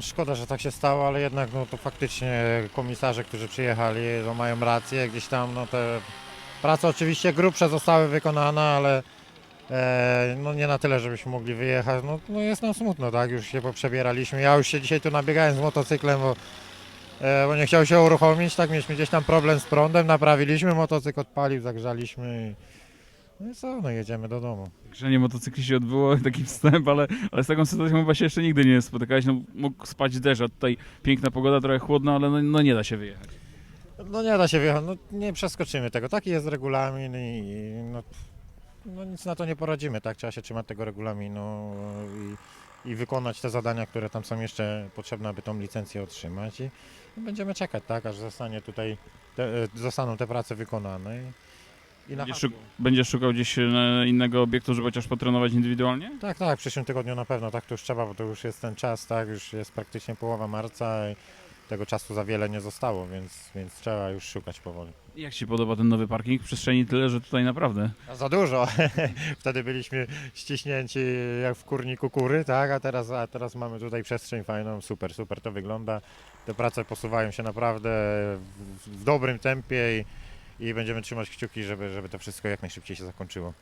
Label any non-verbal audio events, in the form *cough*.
szkoda, że tak się stało, ale jednak no to faktycznie komisarze, którzy przyjechali, no mają rację, gdzieś tam no te prace oczywiście grubsze zostały wykonane, ale e, no nie na tyle, żebyśmy mogli wyjechać. No, no jest nam smutno, tak? Już się poprzebieraliśmy. Ja już się dzisiaj tu nabiegałem z motocyklem, bo, e, bo nie chciał się uruchomić, tak? Mieliśmy gdzieś tam problem z prądem, naprawiliśmy, motocykl odpalił, zagrzaliśmy i no i co, no jedziemy do domu. Grzenie motocykli się odbyło, *laughs* taki wstęp, ale, ale z taką sytuacją chyba się jeszcze nigdy nie spotykałeś. No, mógł spać deszcz, a tutaj piękna pogoda, trochę chłodno, ale no, no nie da się wyjechać. No nie da się wjechać, no nie przeskoczymy tego. Taki jest regulamin i i no, no nic na to nie poradzimy, tak? Trzeba się trzymać tego regulaminu i, i wykonać te zadania, które tam są jeszcze potrzebne, aby tą licencję otrzymać i będziemy czekać, tak? Aż zostanie tutaj, te, e, zostaną te prace wykonane i, i Będziesz, szuk- będziesz szukał gdzieś e, innego obiektu, żeby chociaż potrenować indywidualnie? Tak, tak, w przyszłym tygodniu na pewno, tak to już trzeba, bo to już jest ten czas, tak? Już jest praktycznie połowa marca i tego czasu za wiele nie zostało, więc, więc trzeba już szukać powoli. Jak Ci się podoba ten nowy parking? Przestrzeni tyle, że tutaj naprawdę. A za dużo. *laughs* Wtedy byliśmy ściśnięci jak w kurniku kury, tak? A teraz, a teraz mamy tutaj przestrzeń fajną, super, super to wygląda. Te prace posuwają się naprawdę w, w dobrym tempie i, i będziemy trzymać kciuki, żeby, żeby to wszystko jak najszybciej się zakończyło.